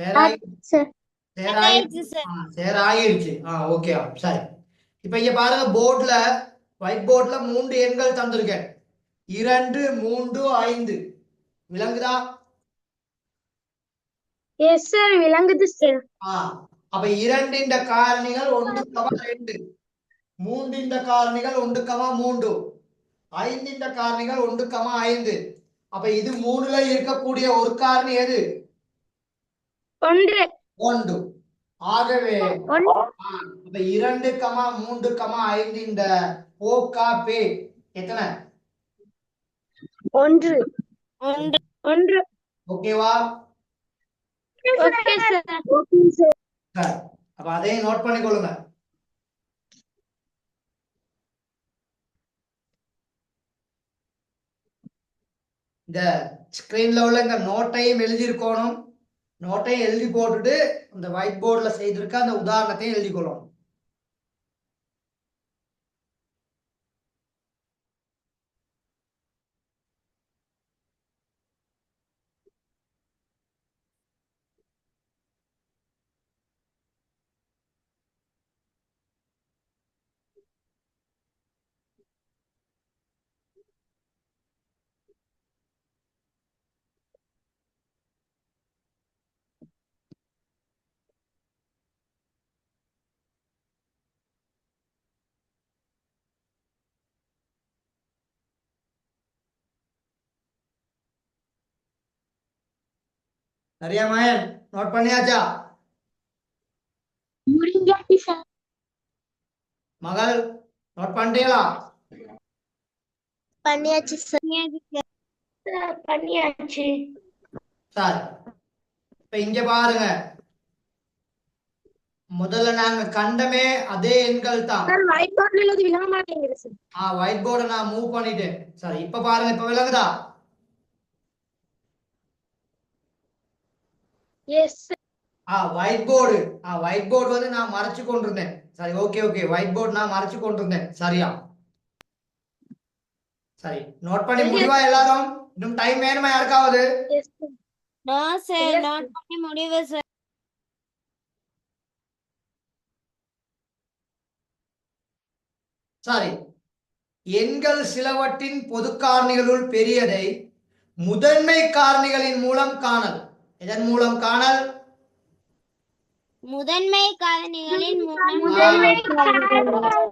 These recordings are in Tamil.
சேராயி சார் சேராயி ஆயிடுச்சு சார் ஆ, சரி ஆகிடுச்சு ஆ ஓகே சரி. இப்போ இங்க பாருங்க போர்ட்ல ஒயிட் போர்ட்ல மூன்று எண்கள் தந்திருக்கேன். இரண்டு மூன்று ஐந்து. விளங்குதா? எஸ் சார் விளங்குது சார் ஆ அப்ப இரண்டின் காரணிகள் ஒன்று கமா ரெண்டு. மூன்றின் காரணிகள் ஒன்று கமா மூன்று. ஐந்தின் காரணிகள் ஒன்று கமா ஐந்து. அப்ப இது மூணுல இருக்கக்கூடிய ஒரு காரணி எது? ஒன்று. ஒன்று. ஆகவே இரண்டு கமா மூன்று கமா ஐந்து இந்த ஓகா பே. எத்தனை? ஒன்று. ஒன்று. ஒன்று. ஓகேவா அப்ப அதையும் நோட் பண்ணிக்கொள்ளுங்க. இந்த ஸ்கிரீன்ல உள்ள இந்த நோட்டையும் எழுதியிருக்கணும். நோட்டையும் எழுதி போட்டுட்டு இந்த ஒயிட் போர்டில் செய்திருக்க அந்த உதாரணத்தையும் எழுதி கொள்ளணும் சரியா மயன் நோட் பண்ணியாச்சா? மகள் நோட் பண்ணிட்டீங்களா? பண்ணியாச்சு சார் பண்ணியாச்சு. சரி இப்ப இங்க பாருங்க. முதல்ல நாங்க கண்டமே அதே எண்கள் தான். சார் ஒயிட் போர்டில் எழுதி விளங்க மாட்டேங்குது சார் ஆ ஒயிட் போர்டை நான் மூவ் பண்ணிட்டேன். சரி இப்ப பாருங்க இப்ப விளங்குதா எஸ் ஆ ஒயிட் போர்டு ஆ ஒயிட் போர்டு வந்து நான் மறைச்சு கொண்டிருந்தேன். சரி ஓகே ஓகே ஒயிட் போர்டு நான் மறைச்சு கொண்டிருந்தேன். சரியா? சரி நோட் பண்ணி முடிவா எல்லாரும்? இன்னும் டைம் வேணுமா யாருக்காவது? நோட் பண்ணி முடிவு சார் சரி. எண்கள் சிலவற்றின் பொது காரணிகளுள் பெரியதை முதன்மை காரணிகளின் மூலம் காணல். இதன் மூலம் காணல் முதன்மை காரணிகளின் மூலம்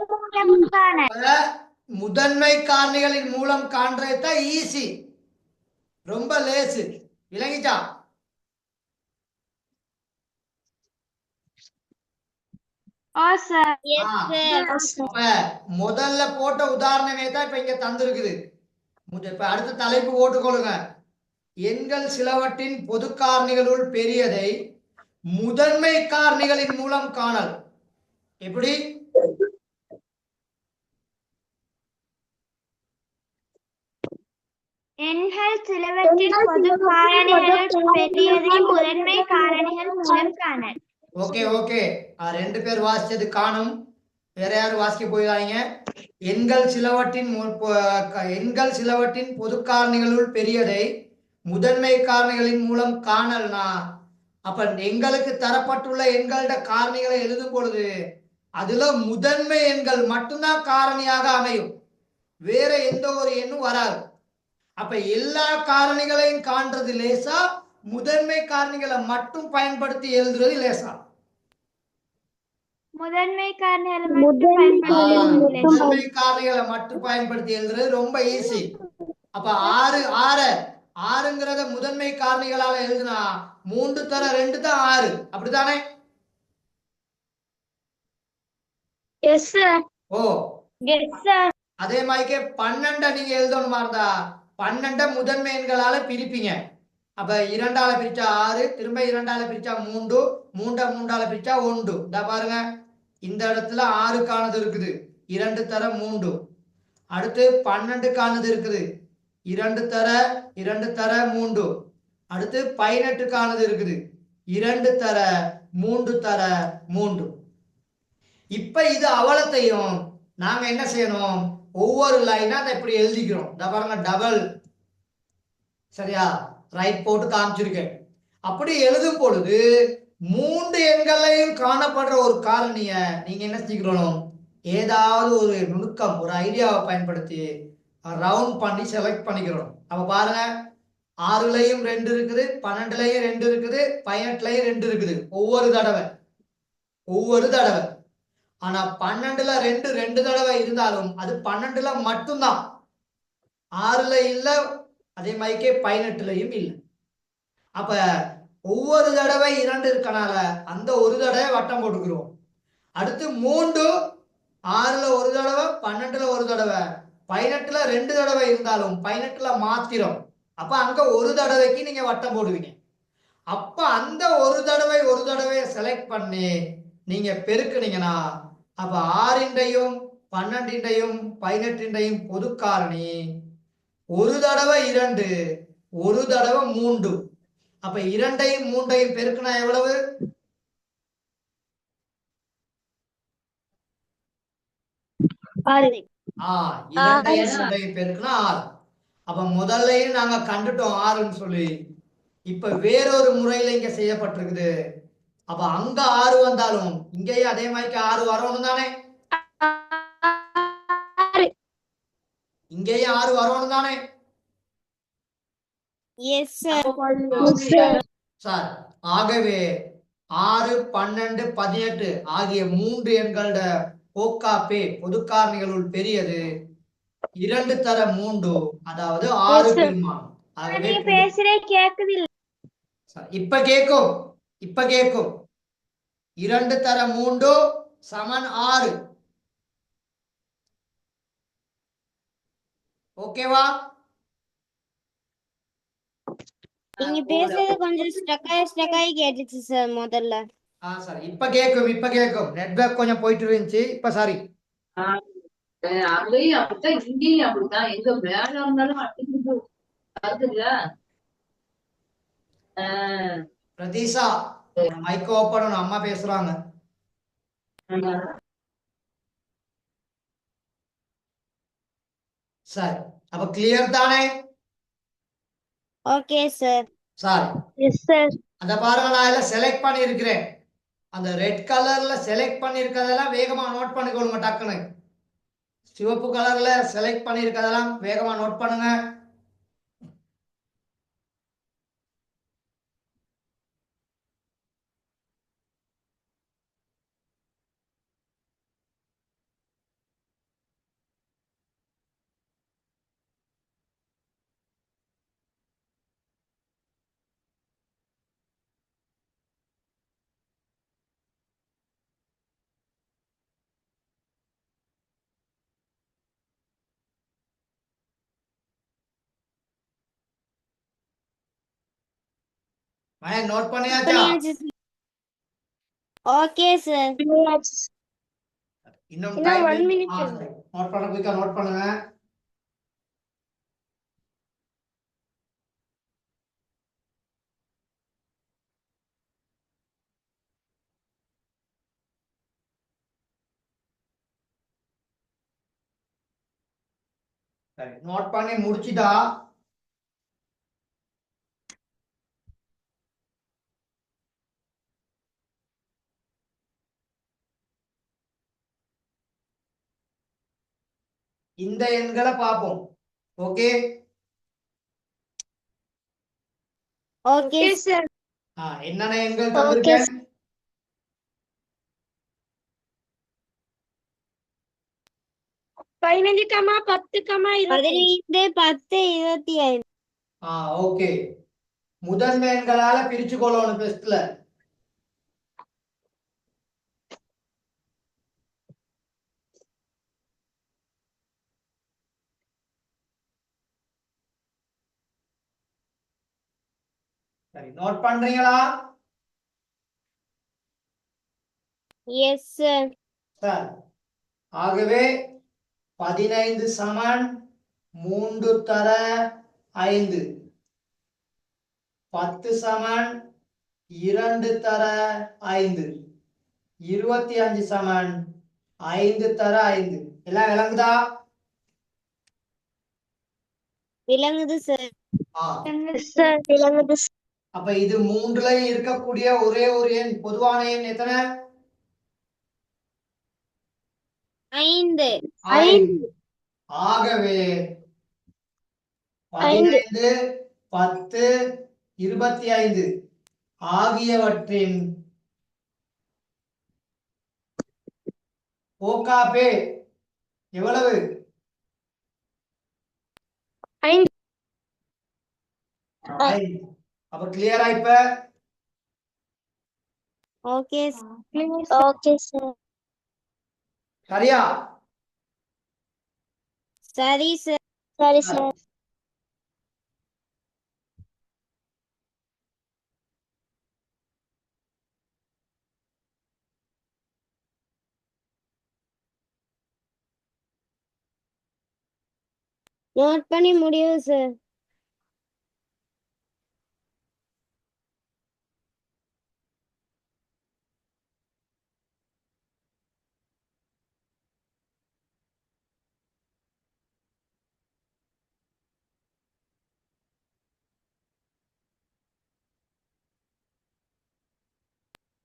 முதன்மை காரணிகளின் மூலம் காண்றது ஈஸி ரொம்ப லேசு விளங்கிச்சா? முதல்ல போட்ட உதாரணமே தான் இப்ப இங்க தந்திருக்குது. முத- இப்ப அடுத்த தலைப்பு போட்டுக்கொள்ளுங்க. எண்கள் சிலவற்றின் பொது காரணிகளுள் பெரியதை முதன்மை காரணிகளின் மூலம் காணல். எப்படி? எண்கள் சிலவற்றின் பொது காரணிகளுள் பெரியதை முதன்மை காரணிகள் மூலம் காணல். Okay okay. ரெண்டு பேர் வாசிச்சது காணும். வேற யாரும் வாசிக்க போயிடாதீங்க. எண்கள் சிலவற்றின் எண்கள் சிலவற்றின் பொது காரணிகளுள் பெரியதை முதன்மை காரணிகளின் மூலம் காணல்னா அப்ப எங்களுக்கு தரப்பட்டுள்ள எண்களோட காரணிகளை எழுதும் பொழுது அதுல முதன்மை எண்கள் மட்டும்தான் காரணியாக அமையும். வேற எந்த ஒரு எண்ணும் வராது. அப்ப எல்லா காரணிகளையும் காண்றது லேசா முதன்மை காரணிகளை மட்டும் பயன்படுத்தி எழுதுறது லேசா. முதன்மை காரணிகளை மட்டும் பயன்படுத்தி எழுதுறது ரொம்ப ஈஸி அப்ப ஆறு ஆறு ஆறுங்கிறத முதன்மை காரணிகளால எழுதுனா மூன்று தர ரெண்டு தான் ஆறு. அப்படித்தானே? ஓ. அதே மாதிரிக்கே பன்னெண்டை நீங்க எழுதணுமா இருந்தா பன்னெண்டை முதன்மை எண்களால பிரிப்பீங்க. அப்ப இரண்டால பிரிச்சா ஆறு திரும்ப இரண்டால பிரிச்சா மூன்று மூண்டா மூண்டால பிரிச்சா ஒன்று. இந்த பாருங்க. இந்த இடத்துல ஆறுக்கானது இருக்குது. இரண்டு தர மூன்று. அடுத்து பன்னெண்டுக்கானது இருக்குது. இரண்டு தர இரண்டு தர மூன்று. அடுத்து பதினெட்டுக்கானது இருக்குது. இரண்டு தர மூன்று தர மூன்று. இப்ப இது அவலத்தையும் நாங்க என்ன செய்யணும்? ஒவ்வொரு லைனா அதை இப்படி எழுதிக்கிறோம். பாருங்க டபுள் சரியா? ரைட் போட்டு காமிச்சிருக்கேன். அப்படி எழுதும் பொழுது மூன்று எண்களையும் காணப்படுற ஒரு காரணிய நீங்க என்ன செஞ்சுக்கணும் ஏதாவது ஒரு நுணுக்கம் ஒரு ஐடியாவை பயன்படுத்தி ரவுண்ட் பண்ணி செலக்ட் பண்ணிக்கிறோம். அப்ப பாருங்க ஆறுலையும் ரெண்டு இருக்குது பன்னெண்டுலையும் ரெண்டு இருக்குது பதினெட்டுலயும் ரெண்டு இருக்குது. ஒவ்வொரு தடவை. ஒவ்வொரு தடவை. ஆனா பன்னெண்டுல ரெண்டு ரெண்டு தடவை இருந்தாலும் அது பன்னெண்டுல மட்டும்தான். ஆறுல இல்ல அதே மாதிரிக்கே பதினெட்டுலையும் இல்லை. அப்ப ஒவ்வொரு தடவை இரண்டு இருக்கனால அந்த ஒரு தடவை வட்டம் போட்டுக்கிறோம். அடுத்து மூன்று ஆறுல ஒரு தடவை பன்னெண்டுல ஒரு தடவை. பதினெட்டுல ரெண்டு தடவை இருந்தாலும் பதினெட்டுல மாத்திரம். அப்ப அங்க ஒரு தடவைக்கு நீங்க வட்டம் போடுவீங்க. அப்ப அந்த ஒரு தடவை ஒரு தடவையை செலக்ட் பண்ணி நீங்க பெருக்குனீங்கன்னா அப்ப ஆறின்றையும் பன்னெண்டின்றையும் பதினெட்டின்றையும் பொது காரணி ஒரு தடவை இரண்டு ஒரு தடவை மூன்று. அப்ப இரண்டையும் மூன்றையும் பெருக்குனா எவ்வளவு? ஆறு. ஆ இரண்டையும் மூன்றையும் பெருக்குனா ஆறு. அப்ப முதல்லையும் நாங்க கண்டுட்டோம் ஆறுன்னு சொல்லி. இப்ப வேறொரு முறையில இங்க செய்யப்பட்டிருக்குது. அப்ப அங்க ஆறு வந்தாலும் இங்கேயும் அதே மாதிரி ஆறு வரணும் தானே? இங்கேயும் ஆறு வரணும் தானே? சார் ஆகவே ஆறு பன்னெண்டு பதினெட்டு ஆகிய மூன்று எண்களோட போக்காப்பே பொதுக்காரணிகளுள் பெரியது. இரண்டு தர மூன்று அதாவது ஆறு. பெருமானம் ஆகவே இப்ப கேக்கும் இப்ப கேக்கும். இரண்டு தர மூன்று சமன் ஆறு. ஓகேவா? நீங்க பேசுறது கொஞ்சம் ஸ்டக்காய் ஸ்டக்காய் கேட்டுச்சு சார் முதல்ல. ஆ சார் இப்ப கேக்கும் இப்ப கேக்கும். நெட்வொர்க் கொஞ்சம் போயிட்டு இருந்துச்சு. இப்ப சாரி அங்கேயும் அப்படித்தான் இங்கேயும் அப்படித்தான். எங்க வேலை இருந்தாலும் அடிக்குது. ஆஹ் பிரதீஷா மைக் ஓப்பன் அம்மா பேசுறாங்க. சரி அப்ப கிளியர் தானே? Okay sir sorry yes sir அந்த பாருங்க நான் எல்லாம் செலக்ட் பண்ணி இருக்கிறேன் அந்த ரெட் கலர்ல செலக்ட் பண்ணியிருக்கிறதெல்லாம் வேகமாக வேகமா நோட் பண்ணிக்கொள்ளுங்க டக்குன்னு. சிவப்பு கலர்ல செலக்ட் பண்ணி வேகமாக வேகமா நோட் பண்ணுங்க. மயன் நோட் பண்ணியாச்சா பண்ணியாச்சு சார் ஓகே சார் இன்னும் இன்னும் டைம் one minute இருக்கு. நோட் பண்ண குயிக்கா நோட் பண்ணுங்க சரி நோட் பண்ணி முடிச்சிட்டா இந்த எண்களை பார்ப்போம். ஓகே ஓகே சார் ஆ, என்னென்ன எண்கள் தந்திருக்கேன் பதினஞ்சு கமா பத்து கமா பதினைந்து பத்து இருபத்தி ஐந்து. ஆ ஓகே முதன்மை எண்களால பிரிச்சு கொள்ளணும் பெஸ்ட்ல சரி நோட் பண்றீங்களா? Yes sir sir. ஆகவே பதினைந்து சமன் மூன்று தர ஐந்து. பத்து சமன் இரண்டு தர ஐந்து. இருபத்தி அஞ்சு சமன் ஐந்து தர ஐந்து. எல்லாம் விளங்குதா? விளங்குது சார் ஆ. எஸ் சார் விளங்குது அப்ப இது மூன்றுலயும் இருக்கக்கூடிய ஒரே ஒரு எண் பொதுவான எண் எத்தனை? ஐந்து. ஆகவே பதினைந்து பத்து இருபத்தி ஐந்து ஆகியவற்றின் ஓகாபே எவ்வளவு? ஐந்து. அப்ப கிளியரா இப்ப? ஓகே ஓகே சார் சரியா? சரி சார் சரி சார் நோட் பண்ணி முடியும் சார்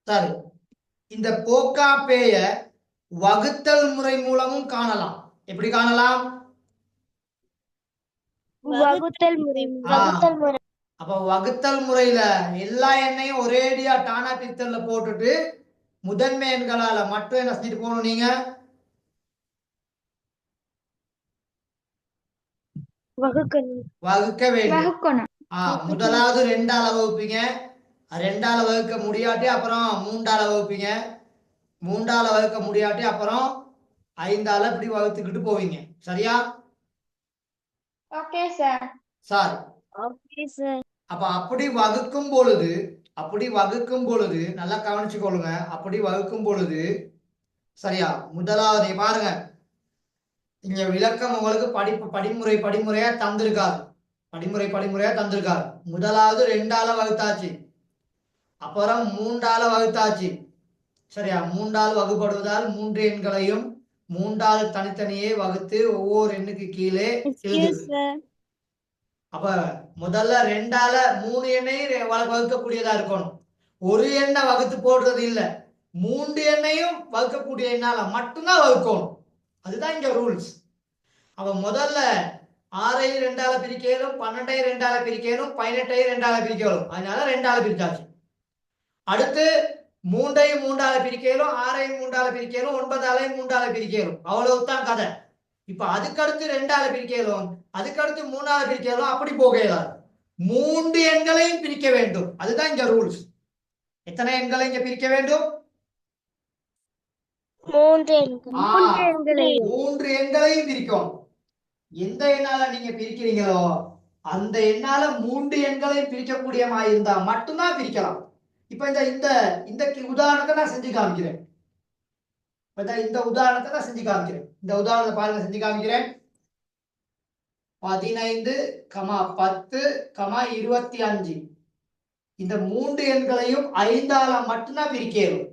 சரி. இந்த போக்காப்பேய வகுத்தல் முறை மூலமும் காணலாம். எப்படி காணலாம்? அப்ப வகுத்தல் முறையில எல்லா எண்ணையும் ஒரேடியா டானா பிரித்தல்ல போட்டுட்டு முதன்மை எண்களால மட்டும் என்ன செஞ்சுட்டு போகணும் நீங்க? வகுக்கணும். வகுக்க வேண்டும். வகுக்கணும். ஆ முதலாவது ரெண்டால வகுப்பீங்க. ரெண்டால வகுக்க முடியாட்டி அப்புறம் மூன்றால வகுப்பீங்க. மூன்றால வகுக்க முடியாட்டி அப்புறம் ஐந்தால இப்படி வகுத்துக்கிட்டு போவீங்க. சரியா? Okay sir sir okay sir அப்ப அப்படி வகுக்கும் பொழுது அப்படி வகுக்கும் பொழுது நல்லா கவனிச்சுக்கொள்ளுங்க அப்படி வகுக்கும் பொழுது சரியா? முதலாவது பாருங்க. இங்க விளக்கம் உங்களுக்கு படிப்பு படிமுறை படிமுறையா தந்திருக்காரு படிமுறை படிமுறையா தந்திருக்காரு முதலாவது ரெண்டால வகுத்தாச்சு. அப்புறம் மூன்றால வகுத்தாச்சு. சரியா? மூன்றால் வகுப்படுவதால் மூன்று எண்களையும் மூன்றால் தனித்தனியே வகுத்து ஒவ்வொரு எண்ணுக்கு கீழே அப்ப முதல்ல ரெண்டால மூணு எண்ணையும் வகுக்கக்கூடியதா இருக்கணும். ஒரு எண்ணை வகுத்து போடுறது இல்ல. மூன்று எண்ணையும் வகுக்கக்கூடிய எண்ணால மட்டும்தான் வகுக்கணும். அதுதான் இங்க ரூல்ஸ் அப்ப முதல்ல ஆறையும் ரெண்டால பிரிக்கணும் பன்னெண்டையும் ரெண்டால பிரிக்கணும் பதினெட்டையும் ரெண்டால பிரிக்கணும் அதனால ரெண்டால பிரிச்சாச்சு. அடுத்து மூண்டையும் மூன்றால பிரிக்கணும் ஆறையும் மூன்றால பிரிக்கணும் ஒன்பதாலையும் மூன்றால பிரிக்கணும் அவ்வளவுதான் கதை. இப்ப அதுக்கடுத்து ரெண்டால பிரிக்கலும் அதுக்கடுத்து மூணாவது பிரிக்கலும் அப்படி போக இயலாது மூன்று எண்களையும் பிரிக்க வேண்டும். அதுதான் இங்க ரூல்ஸ் எத்தனை எண்களை இங்க பிரிக்க வேண்டும்? மூன்று எண்களையும். பிரிக்கும். எந்த எண்ணால நீங்க பிரிக்கிறீங்களோ அந்த எண்ணால மூன்று எண்களையும் பிரிக்கக்கூடியமா இருந்தா மட்டும்தான் பிரிக்கலாம். இப்ப இந்த இந்த இந்த கி- உதாரணத்தை நான் செஞ்சு காமிக்கிறேன். இந்த- உதாரணத்தை நான் செஞ்சு காமிக்கிறேன். இந்த உதாரணத்தை பாருங்க செஞ்சு காமிக்கிறேன். பதினைந்து கமா பத்து கமா இருபத்தி அஞ்சு. இந்த மூன்று எண்களையும் ஐந்தால மட்டும்தான் பிரிக்கணும்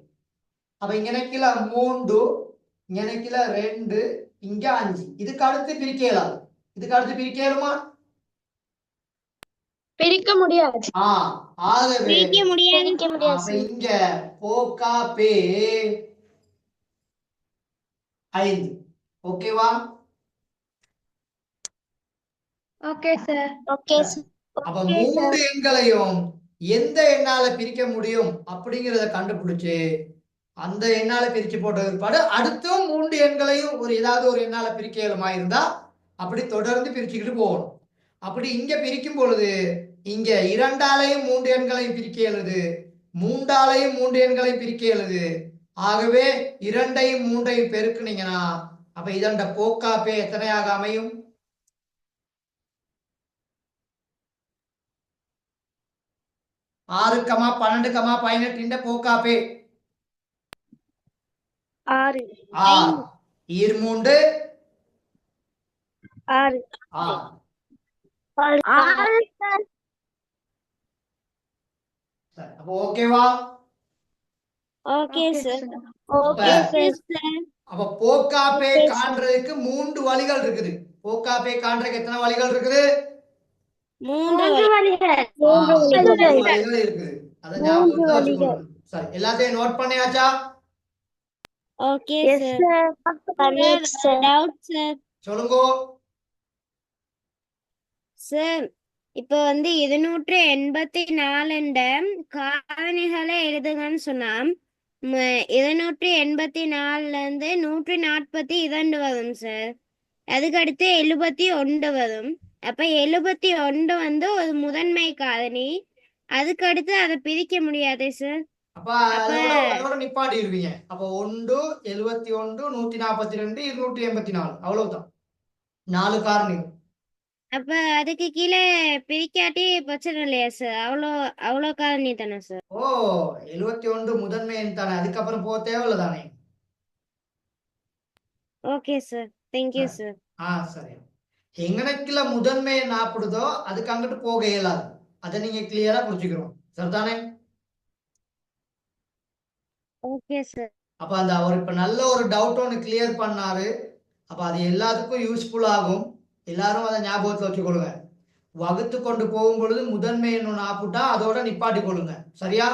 அப்ப இங்கனக்கில மூன்று இங்கனக்கில ரெண்டு இங்க அஞ்சு. இதுக்கு அடுத்து பிரிக்கலாம் இதுக்கு அடுத்து பிரிக்கலுமா பிரிக்க முடியாது. ஆ ஆகவே பிரிக்க முடியாது. பிரிக்க முடியாது. அப்ப இங்க போக்கா பே ஐந்து. ஓகேவா? Okay sir. Okay sir. அப்ப மூன்று எண்களையும் எந்த எண்ணால பிரிக்க முடியும் அப்படிங்கறத கண்டுபிடிச்சு அந்த எண்ணால பிரிச்சு போட்ட பிற்பாடு அடுத்தும் மூன்று எண்களையும் ஒரு ஏதாவது ஒரு எண்ணால பிரிக்க இயலுமா இருந்தா அப்படி தொடர்ந்து பிரிச்சுக்கிட்டு போகணும். அப்படி இங்க பிரிக்கும் பொழுது இங்க இரண்டாலையும் மூன்று எண்களையும் பிரிக்க இயலுது மூன்றாலையும் மூன்று எண்களையும் பிரிக்க இயலுது ஆகவே இரண்டையும் மூன்றையும் பெருக்குனீங்கன்னா அப்ப இதண்ட போக்காப்பே எத்தனையாக அமையும்? ஆறு கமா பன்னெண்டு கமா பதினெட்டு போக்காப்பே. ஆறு. சரி, அப்போ ஓகேவா ஓகே சார் ஓகே சார். அப்ப போக்காப்பே. காண்றதுக்கு மூன்று வழிகள் இருக்குது. போக்காப்பே காண்றதுக்கு எத்தனை வழிகள் இருக்குது? மூன்று வழிகள். வழிகள் இருக்குது. அதை வழிகள். வச்சுக்கணும் சரி எல்லாத்தையும் நோட் பண்ணியாச்சா? ஓகே சார் டவுட் சார் சொல்லுங்கோ. சார் இப்போ வந்து இருநூற்று எண்பத்தி நாலுண்ட காரணிகளை எழுதுங்கன்னு சொன்னா இருநூற்று எண்பத்தி நாலுல இருந்து நூற்றி நாற்பத்தி இரண்டு வரும் சார் அதுக்கடுத்து எழுபத்தி ஒன்று வரும். அப்ப எழுபத்தி ஒன்று வந்து ஒரு முதன்மை காரணி. அதுக்கடுத்து அதை பிரிக்க முடியாதே சார் நிப்பாட்டிடுவீங்க. அப்ப ஒன்று எழுபத்தி ஒன்று நூத்தி நாற்பத்தி ரெண்டு இருநூற்றி எண்பத்தி நாலு. அவ்வளவுதான். நாலு காரணிகள். அப்ப அதுக்கு கீழே பிரிக்காட்டி பிரச்சனை இல்லையா சார் அவ்வளோ அவ்வளோ காரணி தானே சார் ஓ எழுபத்தி ஒன்று முதன்மை எண் தானே. அதுக்கப்புறம் போக தேவையில்ல தானே okay sir thank you sir ஆ. சரி. எங்கனக்குல முதன்மை எண் ஆப்பிடுதோ அதுக்கு அங்கிட்டு போக இயலாது. அதை நீங்க கிளியரா புரிஞ்சுக்கிறோம் சரிதானே? ஓகே சார் அப்ப அந்த அவர் இப்ப நல்ல ஒரு டவுட் ஒன்று கிளியர் பண்ணாரு. அப்ப அது எல்லாத்துக்கும் யூஸ்ஃபுல் ஆகும். எல்லாரும் அதை ஞாபகத்துல வச்சுக்கொள்ளுங்க. வகுத்து கொண்டு போகும் பொழுது முதன்மை எண் ஒன்று ஆப்பிட்டா அதோட நிப்பாட்டி கொள்ளுங்க சரியா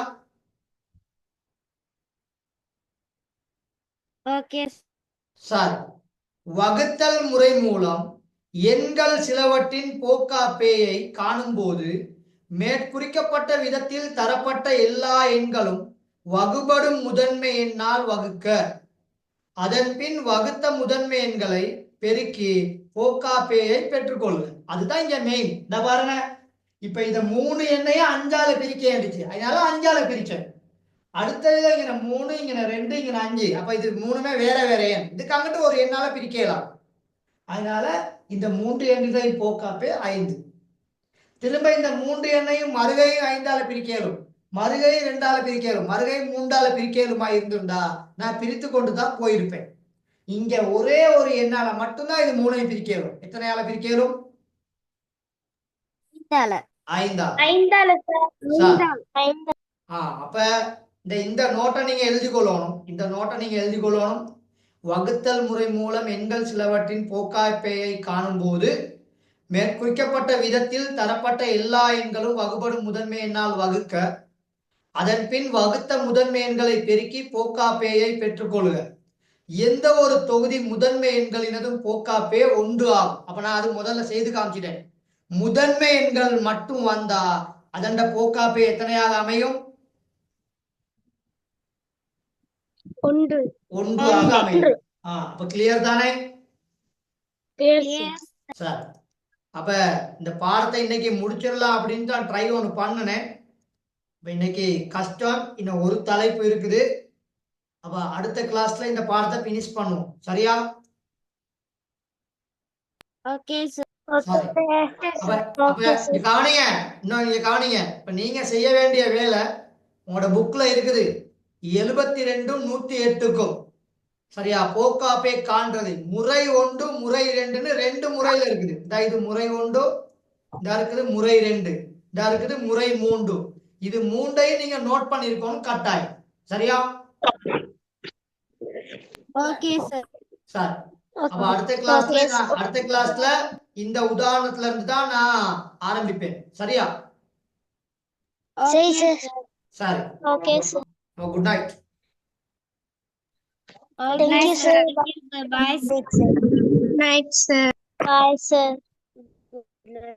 சார் வகுத்தல் முறை மூலம் எண்கள் சிலவற்றின் போக்காப்பேயை காணும்போது மேற்குறிக்கப்பட்ட விதத்தில் தரப்பட்ட எல்லா எண்களும் வகுபடும் முதன்மை எண்ணால் வகுக்க. அதன் பின் வகுத்த முதன்மை எண்களை பெருக்கி போக்காப்பேயை பெற்றுக்கொள்ளுங்க அதுதான் இங்க மெயின் இந்த பாருங்க. இப்ப இந்த மூணு எண்ணையும் அஞ்சால பிரிக்க இருந்துச்சு அதனால அஞ்சால பிரிச்சேன். அடுத்தது இங்க மூணு இங்க ரெண்டு இங்க அஞ்சு. அப்ப இது மூணுமே வேற வேற எண். இதுக்கு அங்கிட்டு ஒரு எண்ணால பிரிக்கலாம். அதனால இந்த மூன்று எண்களை போக்காப்பே ஐந்து. திரும்ப இந்த மூன்று எண்ணையும் மறுகையும் ஐந்தால பிரிக்கலும். மறுகையும் ரெண்டால பிரிக்கலும். மறுகையும் மூன்றால பிரிக்கலுமா இருந்திருந்தா நான் பிரித்து கொண்டு தான் போயிருப்பேன். இங்க ஒரே ஒரு எண்ணால மட்டும்தான் இது மூணையும் எத்தனையால ஐந்தால சார். சார் ஐந்து ஆ அப்ப இந்த இந்த நோட்டை நீங்க எழுதி கொள்ளணும். இந்த நோட்டை நீங்க எழுதி கொள்ளணும். வகுத்தல் முறை மூலம் எண்கள் சிலவற்றின் போக்காய்ப்பேயை காணும்போது மேற்குறிக்கப்பட்ட விதத்தில் தரப்பட்ட எல்லா எண்களும் வகுபடும் முதன்மை எண்ணால் வகுக்க அதன் பின் வகுத்த முதன்மை எண்களை பெருக்கி போக்காப்பேயை பெற்றுக்கொள்க. எந்த ஒரு தொகுதி முதன்மை எண்களினதும் போக்காப்பே ஒன்று ஆகும். அப்ப நான் அது முதல்ல செய்து காமிச்சிட்டேன். முதன்மை எண்கள் மட்டும் வந்தா அதண்ட போக்காப்பே எத்தனையாக அமையும்? ஒன்று. ஒன்றாக அமையும். ஆ அப்ப கிளியர் தானே? எஸ் சார் அப்ப இந்த பாடத்தை இன்னைக்கு முடிச்சிடலாம் அப்படின்னு தான் ட்ரை ஒன்று பண்ணினேன். இப்ப இன்னைக்கு கஷ்டம் இன்னும் ஒரு தலைப்பு இருக்குது. அப்ப அடுத்த கிளாஸ்ல இந்த பாடத்தை பினிஷ் பண்ணுவோம். சரியா? கவனிங்க இன்னும் இங்க கவனிங்க இப்ப நீங்க செய்ய வேண்டிய வேலை உங்களோட புக்ல இருக்குது. எழுபத்தி ரெண்டும் நூத்தி எட்டுக்கும் சரியா போக்காப்பே காண்றது. முறை ஒன்று முறை ரெண்டுன்னு ரெண்டு முறையில இருக்குது. இந்த இது முறை ஒன்று இந்த இருக்குது முறை ரெண்டு இந்த இருக்குது முறை மூன்று. இது மூண்டையும் நீங்க நோட் பண்ணிருக்கணும் கட்டாயம். சரியா? ஓகே சார் சார் அப்ப அடுத்த கிளாஸ்ல அடுத்த கிளாஸ்ல இந்த உதாரணத்துல இருந்து தான் நான் ஆரம்பிப்பேன். சரியா? சரி. சார் சரி okay sir good night okay Thank you, sir. Bye night sir bye sir sir